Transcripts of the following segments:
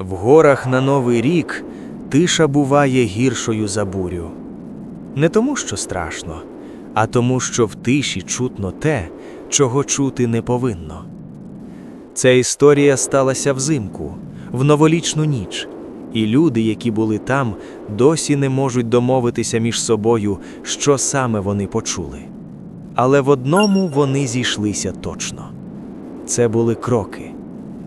В горах на Новий рік тиша буває гіршою за бурю. Не тому, що страшно, а тому, що в тиші чутно те, чого чути не повинно. Ця історія сталася взимку, в новолічну ніч, і люди, які були там, досі не можуть домовитися між собою, що саме вони почули. Але в одному вони зійшлися точно це були кроки,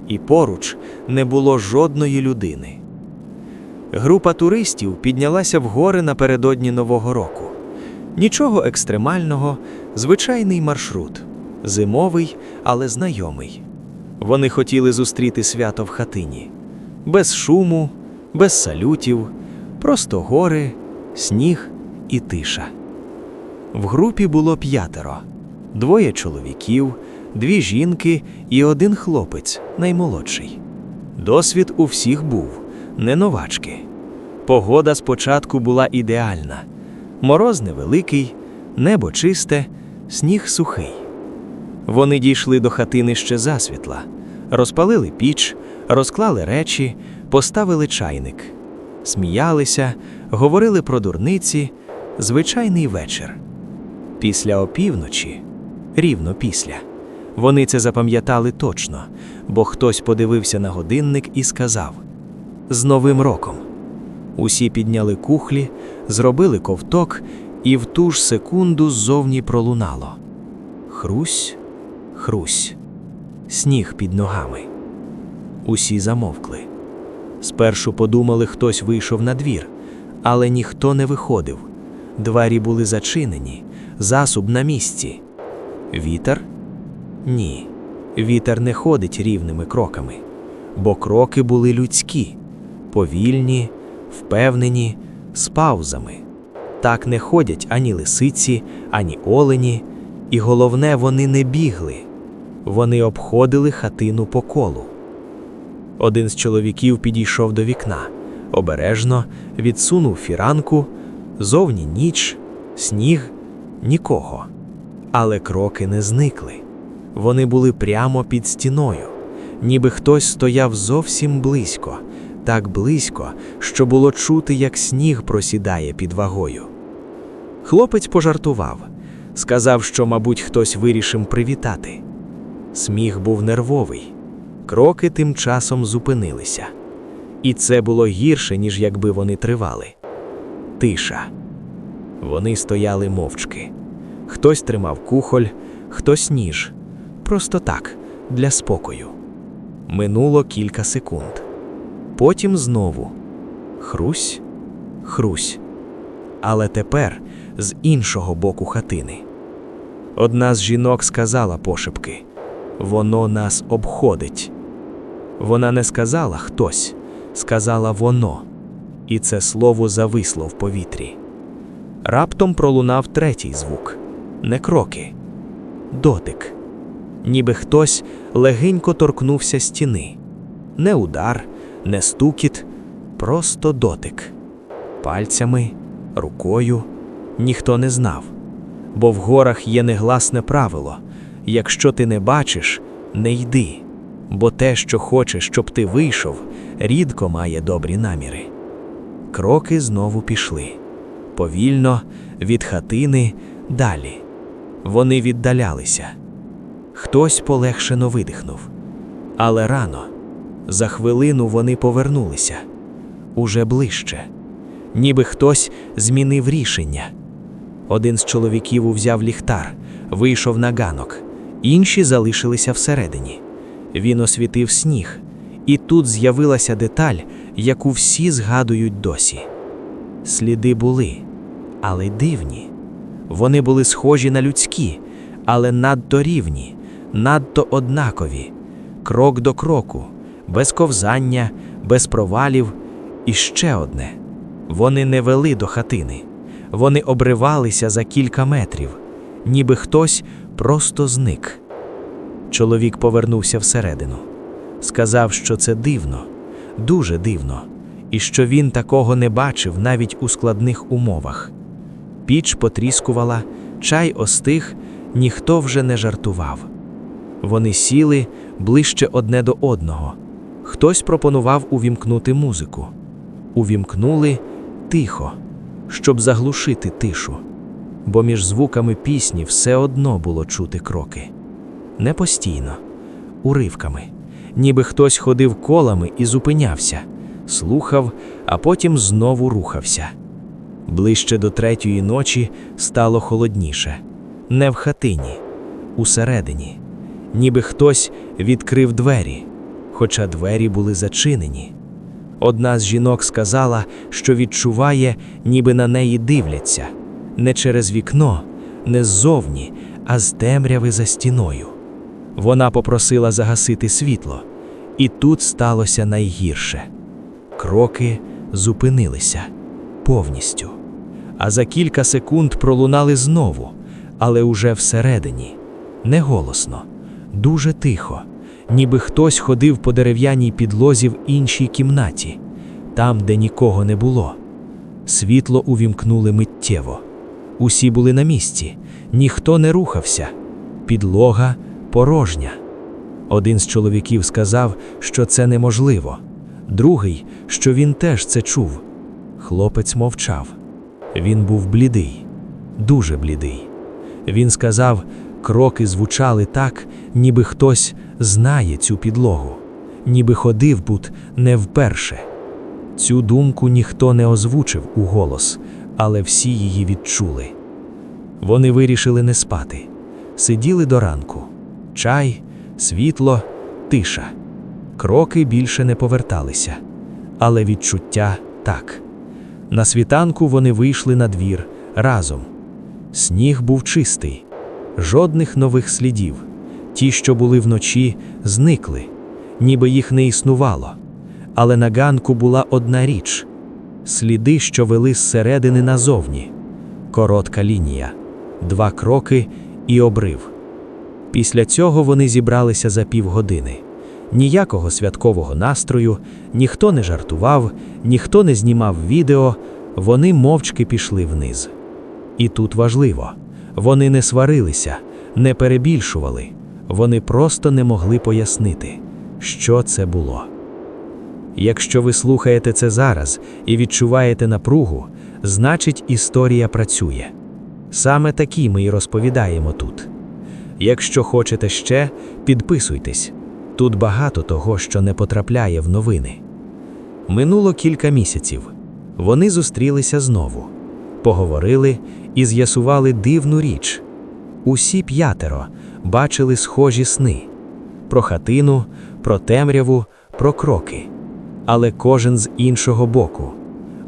і поруч не було жодної людини. Група туристів піднялася в гори напередодні Нового року. Нічого екстремального, звичайний маршрут, зимовий, але знайомий. Вони хотіли зустріти свято в хатині, без шуму, без салютів, просто гори, сніг і тиша. В групі було п'ятеро: двоє чоловіків, дві жінки і один хлопець, наймолодший. Досвід у всіх був, не новачки. Погода спочатку була ідеальна. Мороз невеликий, небо чисте, сніг сухий. Вони дійшли до хатини ще засвітла, розпалили піч, розклали речі, поставили чайник, сміялися, говорили про дурниці, звичайний вечір. Після опівночі, рівно після, вони це запам'ятали точно, бо хтось подивився на годинник і сказав: З Новим роком. Усі підняли кухлі, зробили ковток, і в ту ж секунду ззовні пролунало. Хрусь, хрусь, сніг під ногами. Усі замовкли. Спершу подумали, хтось вийшов на двір, але ніхто не виходив. Двері були зачинені, засуб на місці. Вітер? Ні. Вітер не ходить рівними кроками, бо кроки були людські, повільні, впевнені, з паузами. Так не ходять ані лисиці, ані олені, і головне, вони не бігли. Вони обходили хатину по колу. Один з чоловіків підійшов до вікна, обережно відсунув фіранку, зовні ніч, сніг, нікого. Але кроки не зникли. Вони були прямо під стіною, ніби хтось стояв зовсім близько, так близько, що було чути, як сніг просідає під вагою. Хлопець пожартував, сказав, що, мабуть, хтось вирішив привітати. Сміх був нервовий. Кроки тим часом зупинилися. І це було гірше, ніж якби вони тривали. Тиша. Вони стояли мовчки. Хтось тримав кухоль, хтось ніж. Просто так, для спокою. Минуло кілька секунд. Потім знову хрусь, хрусь. Але тепер з іншого боку хатини. Одна з жінок сказала пошепки воно нас обходить. Вона не сказала хтось, сказала воно, і це слово зависло в повітрі. Раптом пролунав третій звук не кроки, дотик, ніби хтось легенько торкнувся стіни. Не удар, не стукіт, просто дотик. Пальцями, рукою ніхто не знав, бо в горах є негласне правило якщо ти не бачиш, не йди, бо те, що хоче, щоб ти вийшов, рідко має добрі наміри. Кроки знову пішли повільно, від хатини далі. Вони віддалялися. Хтось полегшено видихнув. Але рано, за хвилину вони повернулися уже ближче, ніби хтось змінив рішення. Один з чоловіків узяв ліхтар, вийшов на ганок, інші залишилися всередині. Він освітив сніг, і тут з'явилася деталь, яку всі згадують досі. Сліди були, але дивні. Вони були схожі на людські, але надто рівні, надто однакові, крок до кроку, без ковзання, без провалів. І ще одне вони не вели до хатини, вони обривалися за кілька метрів, ніби хтось просто зник. Чоловік повернувся всередину, сказав, що це дивно, дуже дивно, і що він такого не бачив навіть у складних умовах. Піч потріскувала, чай остиг, ніхто вже не жартував. Вони сіли ближче одне до одного. Хтось пропонував увімкнути музику. Увімкнули тихо, щоб заглушити тишу, бо між звуками пісні все одно було чути кроки. Не постійно, уривками, ніби хтось ходив колами і зупинявся, слухав, а потім знову рухався. Ближче до третьої ночі стало холодніше, не в хатині, усередині, ніби хтось відкрив двері, хоча двері були зачинені. Одна з жінок сказала, що відчуває, ніби на неї дивляться, не через вікно, не ззовні, а з темряви за стіною. Вона попросила загасити світло, і тут сталося найгірше. Кроки зупинилися повністю. А за кілька секунд пролунали знову, але уже всередині, не голосно, дуже тихо, ніби хтось ходив по дерев'яній підлозі в іншій кімнаті, там, де нікого не було. Світло увімкнули миттєво. Усі були на місці, ніхто не рухався, підлога порожня. Один з чоловіків сказав, що це неможливо, другий, що він теж це чув. Хлопець мовчав. Він був блідий, дуже блідий. Він сказав, кроки звучали так, ніби хтось знає цю підлогу, ніби ходив тут не вперше. Цю думку ніхто не озвучив у голос, але всі її відчули. Вони вирішили не спати, сиділи до ранку. Чай, світло, тиша. Кроки більше не поверталися, але відчуття так. На світанку вони вийшли на двір разом. Сніг був чистий, жодних нових слідів. Ті, що були вночі, зникли, ніби їх не існувало. Але на ганку була одна річ сліди, що вели зсередини назовні. Коротка лінія, два кроки і обрив. Після цього вони зібралися за півгодини. Ніякого святкового настрою, ніхто не жартував, ніхто не знімав відео, вони мовчки пішли вниз. І тут важливо вони не сварилися, не перебільшували, вони просто не могли пояснити, що це було. Якщо ви слухаєте це зараз і відчуваєте напругу, значить історія працює. Саме такі ми і розповідаємо тут. Якщо хочете ще, підписуйтесь. Тут багато того, що не потрапляє в новини. Минуло кілька місяців. Вони зустрілися знову, поговорили і з'ясували дивну річ. Усі п'ятеро бачили схожі сни про хатину, про темряву, про кроки, але кожен з іншого боку.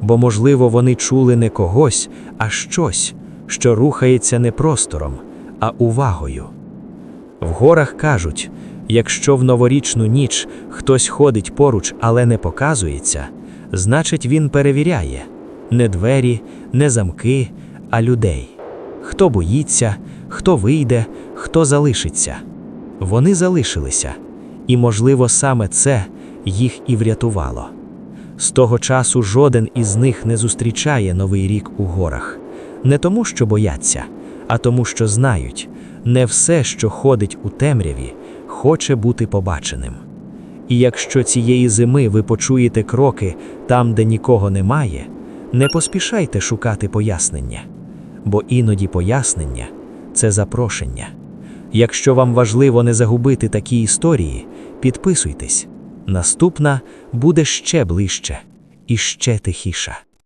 Бо, можливо, вони чули не когось, а щось, що рухається не простором, а увагою. В горах кажуть, якщо в новорічну ніч хтось ходить поруч, але не показується, значить він перевіряє не двері, не замки, а людей. Хто боїться, хто вийде, хто залишиться. Вони залишилися, і, можливо, саме це їх і врятувало. З того часу жоден із них не зустрічає новий рік у горах, не тому, що бояться, а тому, що знають, не все, що ходить у темряві, хоче бути побаченим. І якщо цієї зими ви почуєте кроки там, де нікого немає, не поспішайте шукати пояснення, бо іноді пояснення це запрошення. Якщо вам важливо не загубити такі історії, підписуйтесь. Наступна буде ще ближче і ще тихіша.